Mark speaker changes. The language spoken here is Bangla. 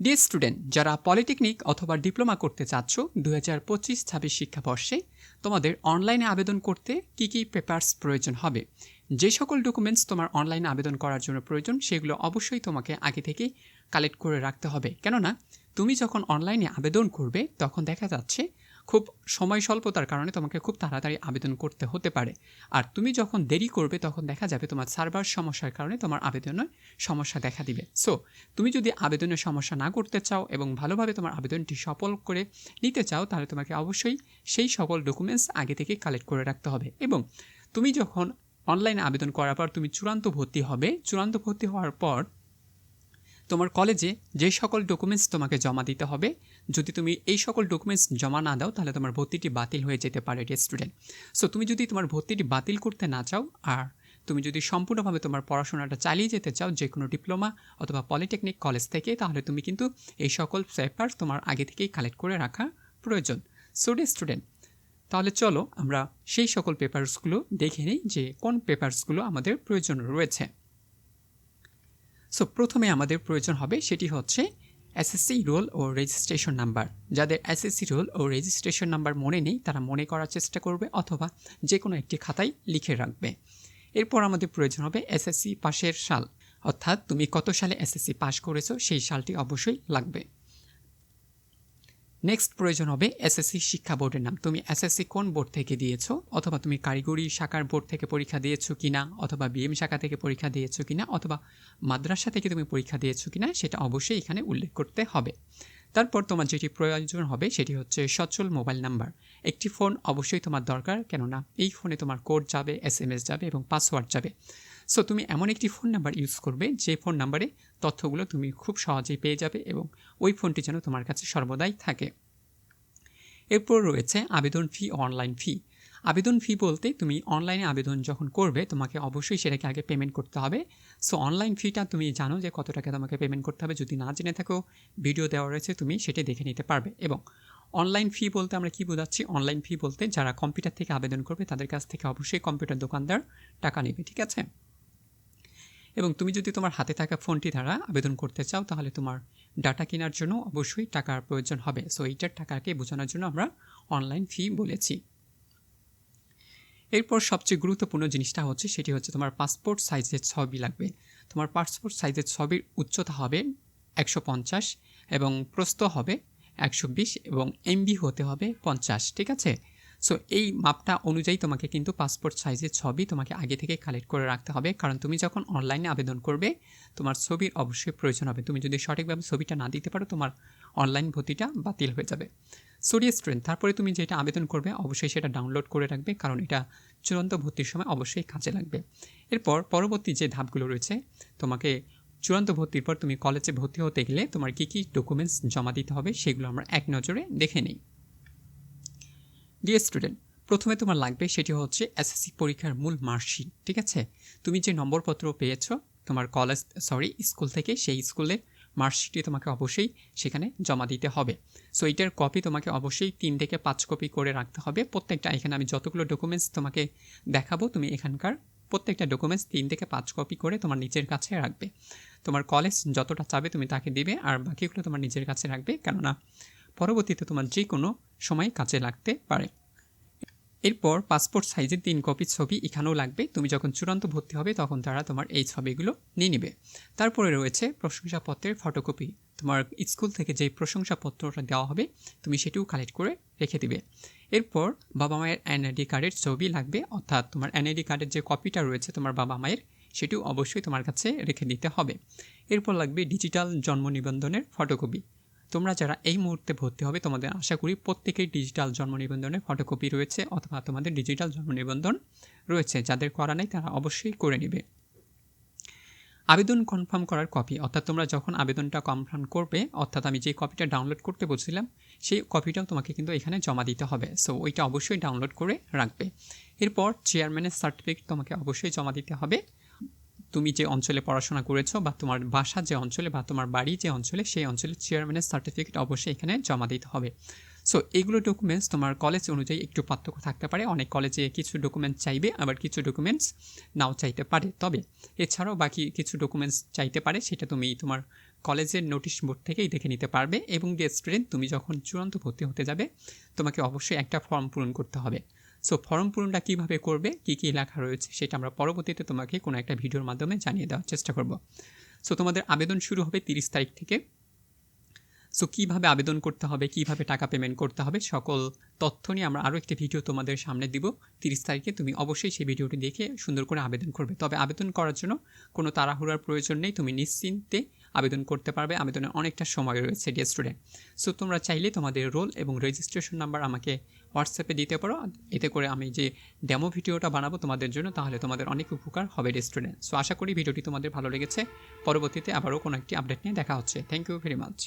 Speaker 1: ডিয়ার স্টুডেন্ট যারা পলিটেকনিক অথবা ডিপ্লোমা করতে চাচ্ছ দু হাজার পঁচিশ ছাব্বিশ শিক্ষাবর্ষে তোমাদের অনলাইনে আবেদন করতে কি কি পেপার্স প্রয়োজন হবে? যে সকল ডকুমেন্টস তোমার অনলাইনে আবেদন করার জন্য প্রয়োজন, সেগুলো অবশ্যই তোমাকে আগে থেকে কালেক্ট করে রাখতে হবে। কেননা, তুমি যখন অনলাইনে আবেদন করবে, তখন দেখা যাচ্ছে খুব সময় স্বল্পতার কারণে তোমাকে খুব তাড়াতাড়ি আবেদন করতে হতে পারে। আর তুমি যখন দেরি করবে, তখন দেখা যাবে তোমার সার্ভার সমস্যার কারণে তোমার আবেদনে সমস্যা দেখা দিবে। সো তুমি যদি আবেদনের সমস্যা না করতে চাও এবং ভালোভাবে তোমার আবেদনটি সফল করে নিতে চাও, তাহলে তোমাকে অবশ্যই সেই সকল ডকুমেন্টস আগে থেকে কালেক্ট করে রাখতে হবে। এবং তুমি যখন অনলাইনে আবেদন করার পর তুমি চূড়ান্ত ভর্তি হবে, চূড়ান্ত ভর্তি হওয়ার পর তোমার কলেজে যে সকল ডকুমেন্টস তোমাকে জমা দিতে হবে, যদি তুমি এই সকল ডকুমেন্টস জমা না দাও, তাহলে তোমার ভর্তিটি বাতিল হয়ে যেতে পারে স্টুডেন্ট সো তুমি যদি তোমার ভর্তিটি বাতিল করতে না চাও, আর তুমি যদি সম্পূর্ণভাবে তোমার পড়াশোনাটা চালিয়ে যেতে চাও যে কোনো ডিপ্লোমা অথবা পলিটেকনিক কলেজ থেকে, তাহলে তুমি কিন্তু এই সকল পেপার তোমার আগে থেকেই কালেক্ট করে রাখা প্রয়োজন। সো ডে স্টুডেন্ট তাহলে চলো আমরা সেই সকল পেপারসগুলো দেখে নিই যে কোন পেপারসগুলো আমাদের প্রয়োজন রয়েছে। সো প্রথমে আমাদের প্রয়োজন হবে সেটি হচ্ছে এসএসসি রোল ও রেজিস্ট্রেশন নাম্বার যাদের এসএসসি রোল ও রেজিস্ট্রেশন নাম্বার মনে নেই, তারা মনে করার চেষ্টা করবে অথবা যে কোনো একটি খাতায় লিখে রাখবে। এরপর আমাদের প্রয়োজন হবে এসএসসি পাশের সাল। অর্থাৎ তুমি কত সালে এসএসসি পাশ করেছ, সেই সালটি অবশ্যই লাগবে। নেক্সট প্রয়োজন হবে এসএসসি শিক্ষা বোর্ডের নাম। তুমি এসএসসি কোন বোর্ড থেকে দিয়েছ? অথবা তুমি কারিগরি শাখার বোর্ড থেকে পরীক্ষা দিয়েছ কিনা? অথবা বিএম শাখা থেকে পরীক্ষা দিয়েছ কিনা? অথবা মাদ্রাসা থেকে তুমি পরীক্ষা দিয়েছ কিনা? সেটা অবশ্যই এখানে উল্লেখ করতে হবে। তারপর তোমার যেটি প্রয়োজন হবে, সেটি হচ্ছে সচল মোবাইল নাম্বার। একটি ফোন অবশ্যই তোমার দরকার, কেননা এই ফোনে তোমার কোড যাবে এস এম এস যাবে এবং পাসওয়ার্ড যাবে। সো তুমি এমন একটি ফোন নাম্বার ইউজ করবে, যে ফোন নাম্বারে তথ্যগুলো তুমি খুব সহজেই পেয়ে যাবে এবং ওই ফোনটি যেন তোমার কাছে সর্বদাই থাকে। এরপর রয়েছে আবেদন ফি, অনলাইন ফি। আবেদন ফি বলতে তুমি অনলাইনে আবেদন যখন করবে, তোমাকে অবশ্যই সেটাকে আগে পেমেন্ট করতে হবে। সো অনলাইন ফিটা তুমি জানো যে কত টাকা তোমাকে পেমেন্ট করতে হবে। যদি না জেনে থাকো ভিডিও দেওয়া রয়েছে, তুমি সেটি দেখে নিতে পারবে এবং অনলাইন ফি বলতে আমরা কী বোঝাচ্ছি? অনলাইন ফি বলতে যারা কম্পিউটার থেকে আবেদন করবে, তাদের কাছ থেকে অবশ্যই কম্পিউটার দোকানদার টাকা নেবে, ঠিক আছে? এবং তুমি যদি তোমার হাতে থাকা ফোনটি দ্বারা আবেদন করতে চাও, তাহলে তোমার ডাটা কেনার জন্য অবশ্যই টাকার প্রয়োজন হবে। সো এইটার টাকাকে বোঝানোর জন্য আমরা অনলাইন ফি বলেছি। এরপর সবচেয়ে গুরুত্বপূর্ণ জিনিসটা হচ্ছে, সেটি হচ্ছে তোমার পাসপোর্ট সাইজের ছবি লাগবে। তোমার পাসপোর্ট সাইজের ছবির উচ্চতা হবে একশো পঞ্চাশ এবং প্রস্থ হবে একশো বিশ এবং এমবি হতে হবে পঞ্চাশ, ঠিক আছে? সো এই মাপটা অনুযায়ী তোমাকে কিন্তু পাসপোর্ট সাইজের ছবি তোমাকে আগে থেকে কালেক্ট করে রাখতে হবে। কারণ তুমি যখন অনলাইনে আবেদন করবে, তোমার ছবির অবশ্যই প্রয়োজন হবে। তুমি যদি সঠিকভাবে ছবিটা না দিতে পারো, তোমার অনলাইন ভর্তিটা বাতিল হয়ে যাবে। সোরিয়া স্টুডেন্ট তারপরে তুমি যেটা আবেদন করবে, অবশ্যই সেটা ডাউনলোড করে রাখবে। কারণ এটা চূড়ান্ত ভর্তির সময় অবশ্যই কাজে লাগবে। এরপর পরবর্তী যে ধাপগুলো রয়েছে, তোমাকে চূড়ান্ত ভর্তির পর তুমি কলেজে ভর্তি হতে গেলে তোমার কী কী ডকুমেন্টস জমা দিতে হবে, সেগুলো আমরা এক নজরে দেখে নিই। ডিয়ার স্টুডেন্ট প্রথমে তোমার লাগবে সেটি হচ্ছে এসএসসি পরীক্ষার মূল মার্কশিট, ঠিক আছে? তুমি যে নম্বরপত্র পেয়েছ, তোমার কলেজ সরি স্কুল থেকে সেই স্কুলের মার্কশিটটি তোমাকে অবশ্যই সেখানে জমা দিতে হবে। সো এইটার কপি তোমাকে অবশ্যই তিন থেকে পাঁচ কপি করে রাখতে হবে। প্রত্যেকটা, এখানে আমি যতগুলো ডকুমেন্টস তোমাকে দেখাবো, তুমি এখানকার প্রত্যেকটা ডকুমেন্টস তিন থেকে পাঁচ কপি করে তোমার নিজের কাছে রাখবে। তোমার কলেজ যতটা চাবে তুমি তাকে দিবে, আর বাকিগুলো তোমার নিজের কাছে রাখবে। কেননা, পরবর্তীতে তোমার যে কোনো সময় কাজে লাগতে পারে। এরপর পাসপোর্ট সাইজের তিন কপি ছবি এখানেও লাগবে। তুমি যখন চূড়ান্ত ভর্তি হবে তখন তারা তোমার এই ছবিগুলো নিয়ে নেবে। তারপরে রয়েছে প্রশংসাপত্রের ফটোকপি। তোমার স্কুল থেকে যে প্রশংসাপত্রটা দেওয়া হবে, তুমি সেটিও কালেক্ট করে রেখে দিবে। এরপর বাবা মায়ের এনআইডি কার্ডের ছবি লাগবে, অর্থাৎ তোমার এনআইডি কার্ডের যে কপিটা রয়েছে তোমার বাবা মায়ের, সেটিও অবশ্যই তোমার কাছে রেখে দিতে হবে। এরপর লাগবে ডিজিটাল জন্ম নিবন্ধনের ফটোকপি। তোমরা যারা এই মুহূর্তে ভর্তি হবে, তোমাদের আশা করি প্রত্যেকেই ডিজিটাল জন্ম নিবন্ধনের ফটোকপি রয়েছে অথবা তোমাদের ডিজিটাল জন্ম নিবন্ধন রয়েছে। যাদের করা নেই, তারা অবশ্যই করে নেবে। আবেদন কনফার্ম করার কপি অর্থাৎ তোমরা যখন আবেদনটা কনফার্ম করবে, অর্থাৎ আমি যে কপিটা ডাউনলোড করতে বলছিলাম, সেই কপিটাও তোমাকে কিন্তু এখানে জমা দিতে হবে। সো ওইটা অবশ্যই ডাউনলোড করে রাখবে। এরপর চেয়ারম্যানের সার্টিফিকেট তোমাকে অবশ্যই জমা দিতে হবে। তুমি যে অঞ্চলে পড়াশোনা করেছ বা তোমার বাসা যে অঞ্চলে বা তোমার বাড়ি যে অঞ্চলে, সেই অঞ্চলে চেয়ারম্যানের সার্টিফিকেট অবশ্যই এখানে জমা দিতে হবে। সো এগুলো ডকুমেন্টস তোমার কলেজ অনুযায়ী একটু পার্থক্য থাকতে পারে। অনেক কলেজে কিছু ডকুমেন্টস চাইবে, আবার কিছু ডকুমেন্টস নাও চাইতে পারে। তবে এছাড়াও বাকি কিছু ডকুমেন্টস চাইতে পারে, সেটা তুমি তোমার কলেজের নোটিশ বোর্ড থেকেই দেখে নিতে পারবে এবং দিয়ে স্টুডেন্ট তুমি যখন চূড়ান্ত ভর্তি হতে যাবে, তোমাকে অবশ্যই একটা ফর্ম পূরণ করতে হবে। সো ফর্ম পূরণটা কীভাবে করবে? কী কী লেখা রয়েছে? সেটা আমরা পরবর্তীতে তোমাকে কোনো একটা ভিডিওর মাধ্যমে জানিয়ে দেওয়ার চেষ্টা করব। সো তোমাদের আবেদন শুরু হবে তিরিশ তারিখ থেকে। সো কীভাবে আবেদন করতে হবে? কীভাবে টাকা পেমেন্ট করতে হবে? সকল তথ্য নিয়ে আমরা আরও একটি ভিডিও তোমাদের সামনে দিব। তিরিশ তারিখে তুমি অবশ্যই সেই ভিডিওটি দেখে সুন্দর করে আবেদন করবে। তবে আবেদন করার জন্য কোনো তাড়াহুড়ার প্রয়োজন নেই। তুমি নিশ্চিন্তে আবেদন করতে পারবে। আবেদনের অনেকটা সময় রয়েছে ডিয়ার স্টুডেন্ট সো তোমরা চাইলে তোমাদের রোল এবং রেজিস্ট্রেশন নাম্বার আমাকে হোয়াটসঅ্যাপে দিতে পারো। এতে করে আমি যে ডেমো ভিডিওটা বানাবো তোমাদের জন্য, তাহলে তোমাদের অনেক উপকার হবে রেস্টুরেন্ট সো আশা করি ভিডিওটি তোমাদের ভালো লেগেছে। পরবর্তীতে আবারও কোনো একটি আপডেট নিয়ে দেখা হচ্ছে। Thank you very much